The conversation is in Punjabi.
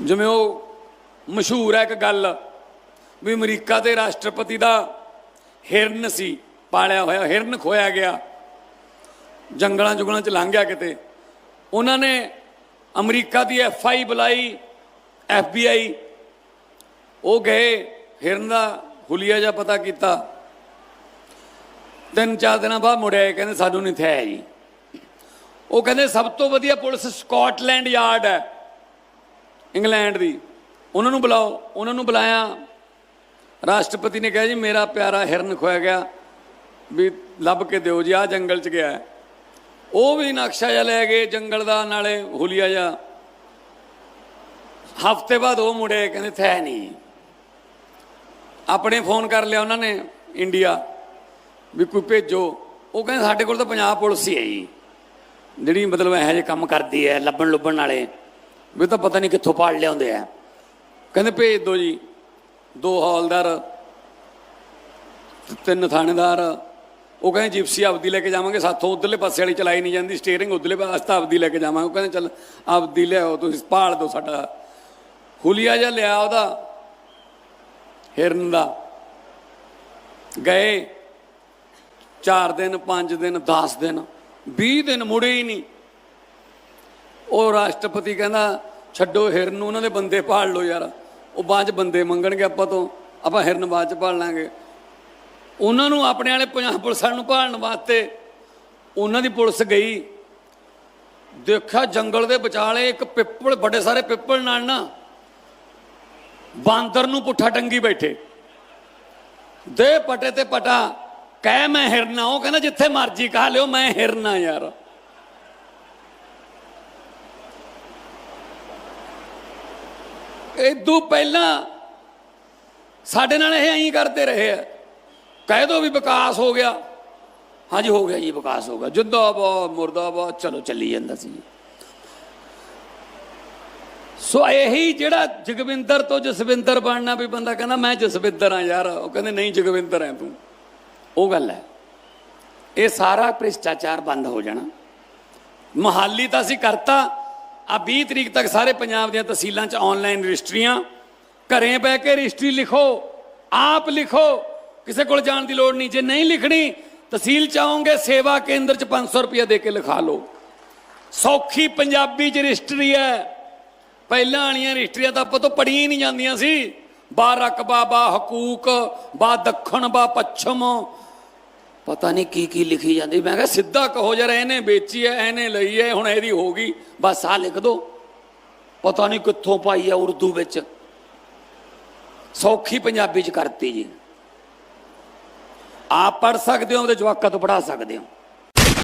ਜਿਵੇਂ ਉਹ ਮਸ਼ਹੂਰ ਹੈ ਇੱਕ ਗੱਲ ਵੀ ਅਮਰੀਕਾ ਦੇ ਰਾਸ਼ਟਰਪਤੀ ਦਾ ਹਿਰਨ ਸੀ, ਪਾਲਿਆ ਹੋਇਆ, ਹਿਰਨ ਖੋਇਆ ਗਿਆ, ਜੰਗਲਾਂ ਜੁਗਲਾਂ ਚ ਲੰਘ ਗਿਆ ਕਿਤੇ। ਉਹਨਾਂ ਨੇ ਅਮਰੀਕਾ ਦੀ ਐਫ ਆਈ ਬੁਲਾਈ, ਐਫ ਬੀ ਆਈ। ਉਹ ਗਏ, ਹਿਰਨ ਦਾ ਹੁਲੀਆ ਜਿਹਾ ਪਤਾ ਕੀਤਾ। ਤਿੰਨ ਚਾਰ ਦਿਨਾਂ ਬਾਅਦ ਮੁੜਿਆ ਕਹਿੰਦੇ, ਸਾਨੂੰ ਨਹੀਂ ਥਿਆ ਜੀ। ਉਹ ਕਹਿੰਦੇ, ਸਭ ਤੋਂ ਵਧੀਆ ਪੁਲਿਸ ਸਕਾਟਲੈਂਡ ਯਾਰਡ ਹੈ। ਇੰਗਲੈਂਡ ਦੀ। ਉਹਨਾਂ ਨੂੰ ਬੁਲਾਓ, ਉਹਨਾਂ ਨੂੰ ਬੁਲਾਇਆ। ਰਾਸ਼ਟਰਪਤੀ ਨੇ ਕਿਹਾ ਜੀ, ਮੇਰਾ ਪਿਆਰਾ ਹਿਰਨ ਖੋਇਆ ਗਿਆ ਵੀ ਲੱਭ ਕੇ ਦਿਓ ਜੀ ਆ ਜੰਗਲ ਚ ਗਿਆ ਉਹ ਵੀ ਨਕਸ਼ਾ ਜਿਹਾ ਲੈ ਗਏ, ਜੰਗਲ ਦਾ ਨਾਲੇ ਹੁਲੀਆ ਜਿਹਾ। ਹਫ਼ਤੇ ਬਾਅਦ ਉਹ ਮੁੜੇ, ਕਹਿੰਦੇ ਥੈ ਨਹੀਂ। ਆਪਣੇ ਫੋਨ ਕਰ ਲਿਆ ਉਹਨਾਂ ਨੇ, ਇੰਡੀਆ, ਵੀ ਕੋਈ ਭੇਜੋ। ਉਹ ਕਹਿੰਦੇ ਸਾਡੇ ਕੋਲ ਤਾਂ ਪੰਜਾਬ ਪੁਲਿਸ ਹੀ ਹੈ ਜੀ। ਜਿਹੜੀ ਮਤਲਬ ਇਹੋ ਜਿਹੇ ਕੰਮ ਕਰਦੀ ਹੈ ਲੱਭਣ ਲੁੱਭਣ ਵਾਲੇ। ਵੀ ਤਾਂ ਪਤਾ ਨਹੀਂ ਕਿੱਥੋਂ ਪਾੜ ਲਿਆਉਂਦੇ ਆ। ਕਹਿੰਦੇ ਭੇਜ ਦਿਓ ਜੀ। ਦੋ ਹੌਲਦਾਰ, ਤਿੰਨ ਥਾਣੇਦਾਰ। ਉਹ ਕਹਿੰਦੇ ਜਿਪਸੀ ਆਪਦੀ ਲੈ ਕੇ ਜਾਵਾਂਗੇ, ਸਾਥੋਂ ਉਧਰਲੇ ਪਾਸੇ ਵਾਲੀ ਚਲਾਈ ਨਹੀਂ ਜਾਂਦੀ ਸਟੀਅਰਿੰਗ ਉਧਰਲੇ ਪਾਸੇ ਤਾਂ ਆਪਦੀ ਲੈ ਕੇ ਜਾਵਾਂਗੇ। ਉਹ ਕਹਿੰਦੇ ਚੱਲ ਆਪਦੀ ਲਿਆਓ, ਤੁਸੀਂ ਪਾਲ ਦਿਓ ਸਾਡਾ। ਹੁਲੀਆ ਜਿਹਾ ਲਿਆ ਉਹਦਾ, ਹਿਰਨ ਦਾ। ਗਏ 4 ਦਿਨ 5 ਦਿਨ 10 ਦਿਨ 20 ਦਿਨ ਮੁੜੇ ਹੀ ਨਹੀਂ। ਉਹ ਰਾਸ਼ਟਰਪਤੀ ਕਹਿੰਦਾ, ਛੱਡੋ ਹਿਰਨ ਨੂੰ, ਉਹਨਾਂ ਦੇ ਬੰਦੇ ਪਾਲ ਲਓ ਯਾਰ। ਉਹ ਬਾਅਦ ਚ ਬੰਦੇ ਮੰਗਣਗੇ ਆਪਾਂ ਤੋਂ, ਆਪਾਂ ਹਿਰਨ ਬਾਅਦ ਚ ਪਾਲ ਲਾਂਗੇ ਉਹਨਾਂ ਨੂੰ ਆਪਣੇ ਵਾਲੇ ਪੰਜਾਬ ਪੁਲਿਸ ਨੂੰ ਭਾਲਣ ਵਾਸਤੇ ਉਹਨਾਂ ਦੀ ਪੁਲਿਸ ਗਈ। ਦੇਖਿਆ ਜੰਗਲ ਦੇ ਵਿਚਾਲੇ ਇੱਕ ਪਿੱਪਲ ਵੱਡੇ ਸਾਰੇ ਪਿੱਪਲ ਨਾਲ ਨਾ ਬਾਂਦਰ ਨੂੰ ਪੁੱਠਾ ਟੰਗੀ ਬੈਠੇ। ਦੇ ਪਟੇ ਤੇ ਪਟਾ, ਕਹਿ ਮੈਂ ਹਿਰਨਾ ਉਹ ਕਹਿੰਦਾ, ਜਿੱਥੇ ਮਰਜ਼ੀ ਕਹਾ ਲਿਓ, ਮੈਂ ਹਿਰਨਾ ਯਾਰ। ਇਦੋਂ ਪਹਿਲਾਂ ਸਾਡੇ ਨਾਲ ਇਹ ਐਂ ਕਰਦੇ ਰਹੇ ਆ। ਕਹਿ ਦੋ ਵੀ ਵਿਕਾਸ ਹੋ ਗਿਆ। ਹਾਂਜੀ, ਹੋ ਗਿਆ ਜੀ, ਵਿਕਾਸ ਹੋ ਗਿਆ। ਜਿੰਦਾਬਾਦ, ਮੁਰਦਾਬਾਦ, ਚਲੋ ਚੱਲੀ ਜਾਂਦਾ ਸੀ। ਸੋ ਇਹੀ ਜਿਹੜਾ ਜਗਵਿੰਦਰ ਤੋਂ ਜਸਵਿੰਦਰ ਬਣਨਾ ਵੀ ਬੰਦਾ ਕਹਿੰਦਾ, ਮੈਂ ਜਸਵਿੰਦਰ ਆ ਯਾਰ। ਉਹ ਕਹਿੰਦੇ, ਨਹੀਂ, ਜਗਵਿੰਦਰ ਹੈ ਤੂੰ। ਉਹ ਗੱਲ ਹੈ। ਇਹ ਸਾਰਾ ਭ੍ਰਿਸ਼ਟਾਚਾਰ ਬੰਦ ਹੋ ਜਾਣਾ। ਮਹਾਲੀ ਤਾਂ ਅਸੀਂ ਕਰਤਾ। ਆ 20 ਤਰੀਕ ਤੱਕ ਸਾਰੇ ਪੰਜਾਬ ਦੀਆਂ ਤਹਿਸੀਲਾਂ 'ਚ ਆਨਲਾਈਨ ਰਜਿਸਟਰੀਆਂ। ਘਰੇ ਬਹਿ ਕੇ ਰਜਿਸਟਰੀ ਲਿਖੋ, ਆਪ ਲਿਖੋ, ਕਿਸੇ ਕੋਲ ਜਾਣ ਦੀ ਲੋੜ ਨਹੀਂ। ਜੇ ਨਹੀਂ ਲਿਖਣੀ, ਤਹਿਸੀਲ ਚ ਆਓਗੇ, ਸੇਵਾ ਕੇਂਦਰ 'ਚ 500 ਰੁਪਏ ਦੇ ਕੇ ਲਿਖਾ ਲਓ। ਸੌਖੀ ਪੰਜਾਬੀ 'ਚ ਰਜਿਸਟਰੀ ਹੈ। ਪਹਿਲਾਂ ਵਾਲੀਆਂ ਰਜਿਸਟਰੀਆਂ ਤਾਂ ਆਪਾਂ ਤੋਂ ਪੜੀਆਂ ਹੀ ਨਹੀਂ ਜਾਂਦੀਆਂ ਸੀ। ਬਾ ਰਕਬਾ, ਬਾ ਹਕੂਕ, ਬਾ ਦੱਖਣ, ਬਾ ਪੱਛਮ ਪਤਾ ਨਹੀਂ ਕੀ ਕੀ ਲਿਖੀ ਜਾਂਦੀ। ਮੈਂ ਕਿਹਾ ਸਿੱਧਾ ਕਹੋ ਜਰਾ ਇਹਨੇ ਵੇਚੀ ਐ ਇਹਨੇ ਲਈ ਐ ਹੁਣ ਇਹਦੀ ਹੋ ਗਈ। ਬਸ ਆ ਲਿਖ ਦੋ। ਪਤਾ ਨਹੀਂ ਕਿੱਥੋਂ ਪਾਈ ਐ ਉਰਦੂ ਵਿੱਚ। ਸੌਖੀ ਪੰਜਾਬੀ ਚ ਕਰਤੀ ਜੀ। ਆਪ ਪੜ ਸਕਦੇ ਹੋ, ਉਹਦੇ ਜਵਾਕਾਂ ਤੋਂ ਪੜਾ ਸਕਦੇ ਹੋ।